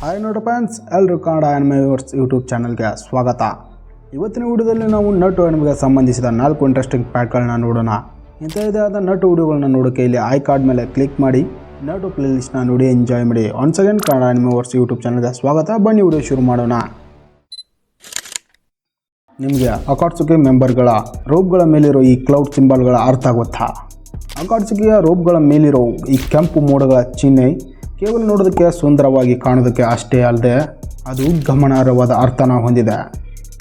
Hi ನೋಡ fans ಎಲ್ಲರೂ Kannada anime ಮೇವರ್ಸ್ YouTube ಚಾನಲ್ಗೆ ಸ್ವಾಗತ. ಇವತ್ತಿನ ವಿಡಿಯೋದಲ್ಲಿ ನಾವು ನಟು ಆ್ಯನಿಮೆಗೆ ಸಂಬಂಧಿಸಿದ ನಾಲ್ಕು ಇಂಟ್ರೆಸ್ಟಿಂಗ್ ಪ್ಯಾಕ್ಗಳನ್ನ ನೋಡೋಣ. ಇಂಥದ್ದೇ ಆದ ನಟು ವಿಡಿಯೋಗಳನ್ನ ನೋಡೋಕ್ಕೆ ಇಲ್ಲಿ ಐ ಕಾರ್ಡ್ ಮೇಲೆ ಕ್ಲಿಕ್ ಮಾಡಿ, ನಟು ಪ್ಲೇಲಿಸ್ಟ್ನ ನೋಡಿ ಎಂಜಾಯ್ ಮಾಡಿ. One second Kannada anime YouTube ಚಾನಲ್ಗೆ ಸ್ವಾಗತ. ಬನ್ನಿ ವಿಡಿಯೋ ಶುರು ಮಾಡೋಣ. ನಿಮಗೆ ಅಕಾಟ್ಸುಕಿ ಮೆಂಬರ್ಗಳ ರೋಬ್ಗಳ ಮೇಲಿರೋ ಈ ಕ್ಲೌಡ್ ಸಿಂಬಲ್ಗಳ ಅರ್ಥ ಗೊತ್ತಾ ಅಕಾಟ್ಸುಕಿಯ ರೋಬ್ಗಳ ಮೇಲಿರೋ ಈ ಕೆಂಪು ಮೋಡಗಳ ಚಿಹ್ನೆ ಕೇವಲ ನೋಡೋದಕ್ಕೆ ಸುಂದರವಾಗಿ ಕಾಣೋದಕ್ಕೆ ಅಷ್ಟೇ ಅಲ್ಲದೆ ಅದು ಗಮನಾರ್ಹವಾದ ಅರ್ಥನ ಹೊಂದಿದೆ.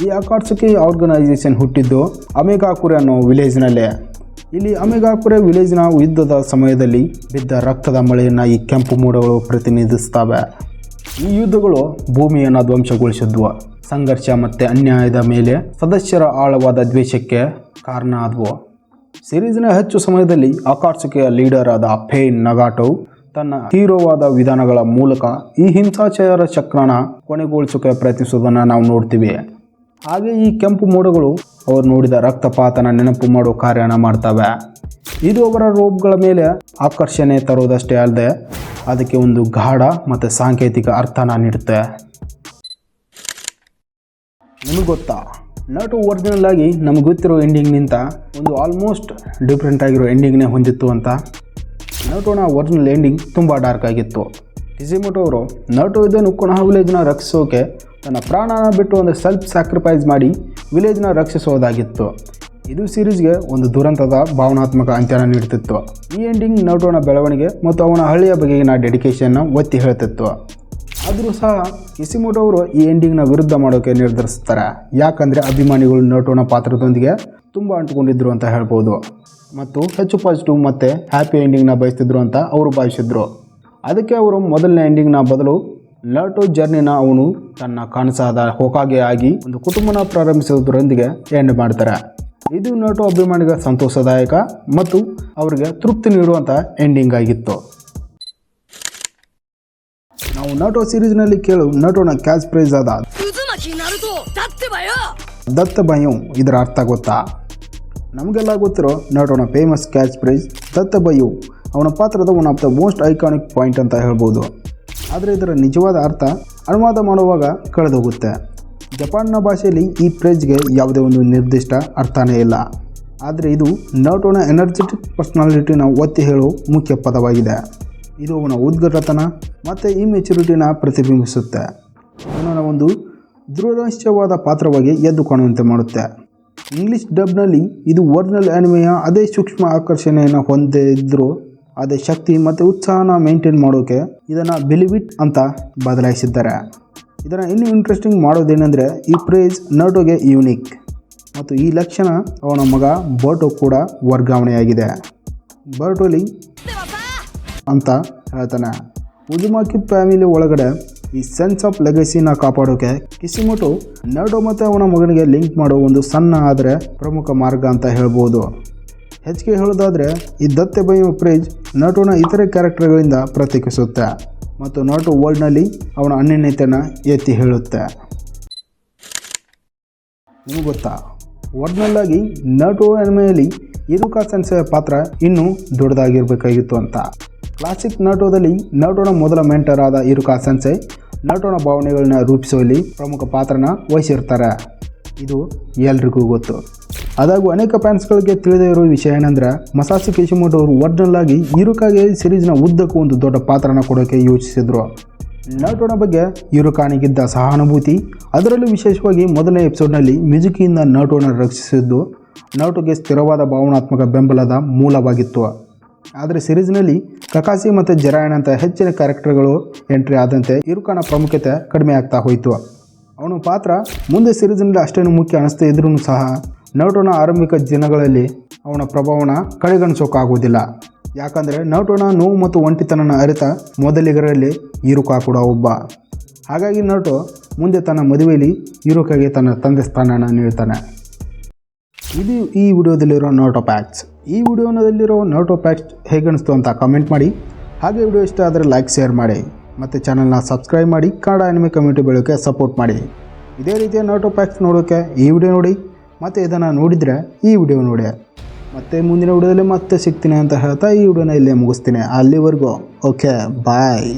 ಈ ಅಕಾಟ್ಸುಕಿ ಆರ್ಗನೈಸೇಷನ್ ಹುಟ್ಟಿದ್ದು ಅಮೆಗಾಕುರೆ ಅನ್ನೋ ವಿಲೇಜ್ನಲ್ಲೇ ಇಲ್ಲಿ ಅಮೆಗಾಕುರೆ ವಿಲೇಜ್ನ ಯುದ್ಧದ ಸಮಯದಲ್ಲಿ ಬಿದ್ದ ರಕ್ತದ ಮಳೆಯನ್ನು ಈ ಕೆಂಪು ಮೂಡಗಳು ಪ್ರತಿನಿಧಿಸ್ತವೆ ಈ ಯುದ್ಧಗಳು ಭೂಮಿಯನ್ನು ಧ್ವಂಸಗೊಳಿಸಿದ್ವು. ಸಂಘರ್ಷ ಮತ್ತು ಅನ್ಯಾಯದ ಮೇಲೆ ಸದಸ್ಯರ ಆಳವಾದ ದ್ವೇಷಕ್ಕೆ ಕಾರಣ ಆದವು. ಸಿರೀಸ್ನ ಹೆಚ್ಚು ಸಮಯದಲ್ಲಿ ಅಕಾಟ್ಸುಕೆಯ ಲೀಡರ್ ಆದ ಫೇನ್ ನಗಾಟೋ ತನ್ನ ತೀವ್ರವಾದ ವಿಧಾನಗಳ ಮೂಲಕ ಈ ಹಿಂಸಾಚಾರ ಚಕ್ರನ ಕೊನೆಗೊಳಿಸೋಕೆ ಪ್ರಯತ್ನಿಸೋದನ್ನು ನಾವು ನೋಡ್ತೀವಿ. ಹಾಗೆ ಈ ಕೆಂಪು ಮೋಡಗಳು ಅವರು ನೋಡಿದ ರಕ್ತಪಾತನ ನೆನಪು ಮಾಡೋ ಕಾರ್ಯನ ಮಾಡ್ತವೆ. ಇದು ಅವರ ರೋಬ್ಗಳ ಮೇಲೆ ಆಕರ್ಷಣೆ ತರೋದಷ್ಟೇ ಅಲ್ಲದೆ ಅದಕ್ಕೆ ಒಂದು ಗಾಢ ಮತ್ತು ಸಾಂಕೇತಿಕ ಅರ್ಥನ ನೀಡುತ್ತೆ. ನಿಮಗೆ ಗೊತ್ತಾ? ನಟು ಒರಿಜಿನಲ್ ಆಗಿ ನಮ್ಗೆ ಗೊತ್ತಿರೋ ಎಂಡಿಂಗ್ನಿಂದ ಒಂದು ಆಲ್ಮೋಸ್ಟ್ ಡಿಫ್ರೆಂಟ್ ಆಗಿರೋ ಎಂಡಿಂಗ್ನೇ ಹೊಂದಿತ್ತು ಅಂತ? ನಟೋನ ಒರಿಜಿನಲ್ ಎಂಡಿಂಗ್ ತುಂಬ ಡಾರ್ಕ್ ಆಗಿತ್ತು. ಡಿಸಿಮೋಟೋ ಅವರು ನಟೋ ಇದನ್ನು ಪುನಃ ವಿಲೇಜ್ನ ರಕ್ಷಿಸೋಕೆ ತನ್ನ ಪ್ರಾಣನ ಬಿಟ್ಟು ಒಂದು ಸೆಲ್ಫ್ ಸ್ಯಾಕ್ರಿಫೈಸ್ ಮಾಡಿ ವಿಲೇಜ್ನ ರಕ್ಷಿಸೋದಾಗಿತ್ತು. ಇದು ಸೀರೀಸ್ಗೆ ಒಂದು ದುರಂತದ ಭಾವನಾತ್ಮಕ ಅಂತ್ಯನ ನೀಡುತ್ತಿತ್ತು ಈ ಎಂಡಿಂಗ್ ನಟೋನ ಬೆಳವಣಿಗೆ ಮತ್ತು ಅವನ ಹಳ್ಳಿಯ ಬಗೆಗಿನ ಡೆಡಿಕೇಶನ್ನ ಒತ್ತಿ ಹೇಳ್ತಿತ್ತು. ಆದರೂ ಸಹ ಕಿಸಿಮೋಟೋ ಅವರು ಈ ಎಂಡಿಂಗ್ನ ವಿರುದ್ಧ ಮಾಡೋಕೆ ನಿರ್ಧರಿಸ್ತಾರೆ. ಯಾಕಂದರೆ ಅಭಿಮಾನಿಗಳು ನೋಟೋನ ಪಾತ್ರದೊಂದಿಗೆ ತುಂಬ ಅಂಟುಕೊಂಡಿದ್ರು ಅಂತ ಹೇಳ್ಬೋದು. ಮತ್ತು ಹೆಚ್ಚು ಪಾಸಿಟಿವ್ ಮತ್ತು ಹ್ಯಾಪಿ ಎಂಡಿಂಗ್ನ ಬಯಸ್ತಿದ್ರು ಅಂತ ಅವರು ಭಾವಿಸಿದ್ರು. ಅದಕ್ಕೆ ಅವರು ಮೊದಲನೇ ಎಂಡಿಂಗ್ನ ಬದಲು ನಟೋ ಜರ್ನಿನ ಅವನು ತನ್ನ ಕನಸಾದ ಹೊಕಾಗೆ ಆಗಿ ಒಂದು ಕುಟುಂಬನ ಪ್ರಾರಂಭಿಸೋದ್ರೊಂದಿಗೆ ಎಂಡ್ ಮಾಡ್ತಾರೆ. ಇದು ನಟೋ ಅಭಿಮಾನಿಗಳ ಸಂತೋಷದಾಯಕ ಮತ್ತು ಅವರಿಗೆ ತೃಪ್ತಿ ನೀಡುವಂಥ ಎಂಡಿಂಗ್ ಆಗಿತ್ತು. ನಾವು ನಟೋ ಸೀರೀಸ್ನಲ್ಲಿ ಕೇಳು. ನಟೋನ ಕ್ಯಾಚ್ ಪ್ರೈಸ್ ಆದ ದತ್ತ ಬಯೋ ಇದರ ಅರ್ಥ ಗೊತ್ತಾ? ನಮಗೆಲ್ಲ ಗೊತ್ತಿರೋ ನಟೋನ ಫೇಮಸ್ ಕ್ಯಾಚ್ ಪ್ರೈಸ್ ದತ್ತ ಬಯೋ ಅವನ ಪಾತ್ರದ one of the most iconic point ಅಂತ ಹೇಳ್ಬೋದು. ಆದರೆ ಇದರ ನಿಜವಾದ ಅರ್ಥ ಅನುವಾದ ಮಾಡುವಾಗ ಕಳೆದೋಗುತ್ತೆ. ಜಪಾನ್ನ ಭಾಷೆಯಲ್ಲಿ ಈ ಪ್ರೈಜ್ಗೆ ಯಾವುದೇ ಒಂದು ನಿರ್ದಿಷ್ಟ ಅರ್ಥನೇ ಇಲ್ಲ. ಆದರೆ ಇದು ನಟೋನ ಎನರ್ಜೆಟಿಕ್ ಪರ್ಸ್ನಾಲಿಟಿನ ಒತ್ತಿ ಹೇಳೋ ಮುಖ್ಯ ಪದವಾಗಿದೆ. ಇದು ಅವನ ಉದ್ಘಟತನ ಮತ್ತು ಈ ಮೆಚುರಿಟಿನ ಪ್ರತಿಬಿಂಬಿಸುತ್ತೆ. ಅವನ ಒಂದು ದೃಢನಿಶ್ಚಯವಾದ ಪಾತ್ರವಾಗಿ ಎದ್ದು ಕಾಣುವಂತೆ ಮಾಡುತ್ತೆ. ಇಂಗ್ಲಿಷ್ ಡಬ್ನಲ್ಲಿ ಇದು ಒರಿಜಿನಲ್ ಆ್ಯನಿಮೆಯ ಅದೇ ಸೂಕ್ಷ್ಮ ಆಕರ್ಷಣೆಯನ್ನು ಹೊಂದಿದ್ದರೂ ಅದೇ ಶಕ್ತಿ ಮತ್ತು ಉತ್ಸಾಹನ ಮೇಂಟೈನ್ ಮಾಡೋಕ್ಕೆ ಇದನ್ನು ಬಿಲಿವಿಟ್ ಅಂತ ಬದಲಾಯಿಸಿದ್ದಾರೆ. ಇದನ್ನು ಇನ್ನೂ ಇಂಟ್ರೆಸ್ಟಿಂಗ್ ಮಾಡೋದೇನೆಂದರೆ, ಈ ಪ್ರೈಸ್ ನಟೋಗೆ ಯೂನಿಕ್ ಮತ್ತು ಈ ಲಕ್ಷಣ ಅವನ ಮಗ ಬರ್ಟೋ ಕೂಡ ವರ್ಗಾವಣೆಯಾಗಿದೆ. ಬರ್ಟೋಲಿ ಅಂತ ಹೇಳ್ತಾನೆ. ಉಜುಮಾಕಿ ಫ್ಯಾಮಿಲಿ ಒಳಗಡೆ ಈ ಸೆನ್ಸ್ ಆಫ್ ಲೆಗಸಿನ ಕಾಪಾಡೋಕೆ ಕಿಸಿಮೋಟು ನರ್ಡೋ ಮತ್ತು ಅವನ ಮಗನಿಗೆ ಲಿಂಕ್ ಮಾಡೋ ಒಂದು ಸಣ್ಣ ಆದರೆ ಪ್ರಮುಖ ಮಾರ್ಗ ಅಂತ ಹೇಳ್ಬೋದು. ಹೆಚ್ಚಿಗೆ ಹೇಳೋದಾದರೆ ಈ ದತ್ತೆ ಬೈಯುವ ಫ್ರಿಜ್ ನಟೋನ ಇತರೆ ಕ್ಯಾರೆಕ್ಟರ್ಗಳಿಂದ ಪ್ರತ್ಯೇಕಿಸುತ್ತೆ ಮತ್ತು ನಟು ವರ್ಲ್ಡ್ನಲ್ಲಿ ಅವನ ಅನ್ಯನ್ಯತೆಯನ್ನು ಎತ್ತಿ ಹೇಳುತ್ತೆ. ನಿಮಗೆ ಗೊತ್ತಾ? ನಟು ನಟೋ ಎನ್ಮೆಯಲ್ಲಿ ಇರುಕಾ ಸೆನ್ಸೆಯ ಪಾತ್ರ ಇನ್ನೂ ದೊಡ್ಡದಾಗಿರಬೇಕಾಗಿತ್ತು ಅಂತ. ಕ್ಲಾಸಿಕ್ ನಾಟೋದಲ್ಲಿ ನಾಟೋನ ಮೊದಲ ಮೆಂಟರ್ ಆದ ಇರುಕಾ ಸೆನ್ಸೆ ನಾಟೋನ ಭಾವನೆಗಳನ್ನ ರೂಪಿಸುವಲ್ಲಿ ಪ್ರಮುಖ ಪಾತ್ರನ ವಹಿಸಿರ್ತಾರೆ. ಇದು ಎಲ್ರಿಗೂ ಗೊತ್ತು. ಅದಾಗೂ ಅನೇಕ ಫ್ಯಾನ್ಸ್ಗಳಿಗೆ ತಿಳಿದೇ ಇರೋ ವಿಷಯ ಏನಂದ್ರೆ ಮಸಾಸಿ ಕೇಶಮೋಟ್ ಅವರು ಒರಿಜಿನಲ್ ಆಗಿ ಇರುಕಾಗೆ ಸಿರೀಸ್ನ ಉದ್ದಕ್ಕೂ ಒಂದು ದೊಡ್ಡ ಪಾತ್ರನ ಕೊಡೋಕೆ ಯೋಚಿಸಿದ್ರು. ನಾಟೋನ ಬಗ್ಗೆ ಇರುಕಾನಿಗಿದ್ದ ಸಹಾನುಭೂತಿ, ಅದರಲ್ಲೂ ವಿಶೇಷವಾಗಿ ಮೊದಲನೇ ಎಪಿಸೋಡ್ನಲ್ಲಿ ಮ್ಯೂಜಿಕಿಯಿಂದ ನಾಟೋನ ರಕ್ಷಿಸಿದ್ದು ನಾಟೋಗೆ ಸ್ಥಿರವಾದ ಭಾವನಾತ್ಮಕ ಬೆಂಬಲದ ಮೂಲವಾಗಿತ್ತು. ಆದರೆ ಸಿರೀಸ್ನಲ್ಲಿ ಕಕಾಸಿ ಮತ್ತು ಜರಾಯಣಂತ ಹೆಚ್ಚಿನ ಕ್ಯಾರೆಕ್ಟರ್ಗಳು ಎಂಟ್ರಿ ಆದಂತೆ ಇರುಕಾನ ಪ್ರಾಮುಖ್ಯತೆ ಕಡಿಮೆ ಆಗ್ತಾ ಹೋಯಿತು. ಅವನ ಪಾತ್ರ ಮುಂದೆ ಸಿರೀಸ್ನಲ್ಲಿ ಅಷ್ಟೇನು ಮುಖ್ಯ ಅನಿಸ್ತೇ ಇದ್ರೂ ಸಹ ನೌಟೋನ ಆರಂಭಿಕ ದಿನಗಳಲ್ಲಿ ಅವನ ಪ್ರಭಾವನ ಕಡೆಗಣಿಸೋಕ್ಕಾಗೋದಿಲ್ಲ ಯಾಕಂದರೆ ನೌಟೋನ ನೋವು ಮತ್ತು ಒಂಟಿತನನ ಅರಿತ ಮೊದಲಿಗರಲ್ಲಿ ಇರುಕ ಕೂಡ ಒಬ್ಬ. ಹಾಗಾಗಿ ನೌಟೋ ಮುಂದೆ ತನ್ನ ಮದುವೆಯಲ್ಲಿ ಇರುಕಾಗೆ ತನ್ನ ತಂದೆ ಸ್ಥಾನನ ನೀಡ್ತಾನೆ. ಇದು ಈ ವಿಡಿಯೋದಲ್ಲಿರೋ ನೋಟೋ ಪ್ಯಾಕ್ಸ್. ಈ ವಿಡಿಯೋನದಲ್ಲಿರೋ ನೋಟೋ ಪ್ಯಾಕ್ಸ್ ಹೇಗೆ ಅನಿಸ್ತು ಅಂತ ಕಮೆಂಟ್ ಮಾಡಿ. ಹಾಗೆ ವಿಡಿಯೋ ಇಷ್ಟ ಆದರೆ ಲೈಕ್ ಶೇರ್ ಮಾಡಿ. ಮತ್ತು ಚಾನಲ್ನ ಸಬ್ಸ್ಕ್ರೈಬ್ ಮಾಡಿ ಕನ್ನಡ ಆನಿಮೆ ಕಮ್ಯುನಿಟಿ ಬೆಳೋಕ್ಕೆ ಸಪೋರ್ಟ್ ಮಾಡಿ. ಇದೇ ರೀತಿಯ ನೋಟೋ ಪ್ಯಾಕ್ಸ್ ನೋಡೋಕ್ಕೆ ಈ ವಿಡಿಯೋ ನೋಡಿ. ಮತ್ತು ಇದನ್ನು ನೋಡಿದರೆ ಈ ವಿಡಿಯೋ ನೋಡಿ. ಮತ್ತೆ ಮುಂದಿನ ವಿಡಿಯೋದಲ್ಲಿ ಮತ್ತೆ ಸಿಗ್ತೀನಿ ಅಂತ ಹೇಳ್ತಾ ಈ ವಿಡಿಯೋನ ಇಲ್ಲೇ ಮುಗಿಸ್ತೀನಿ. ಅಲ್ಲಿವರೆಗೂ ಓಕೆ ಬಾಯ್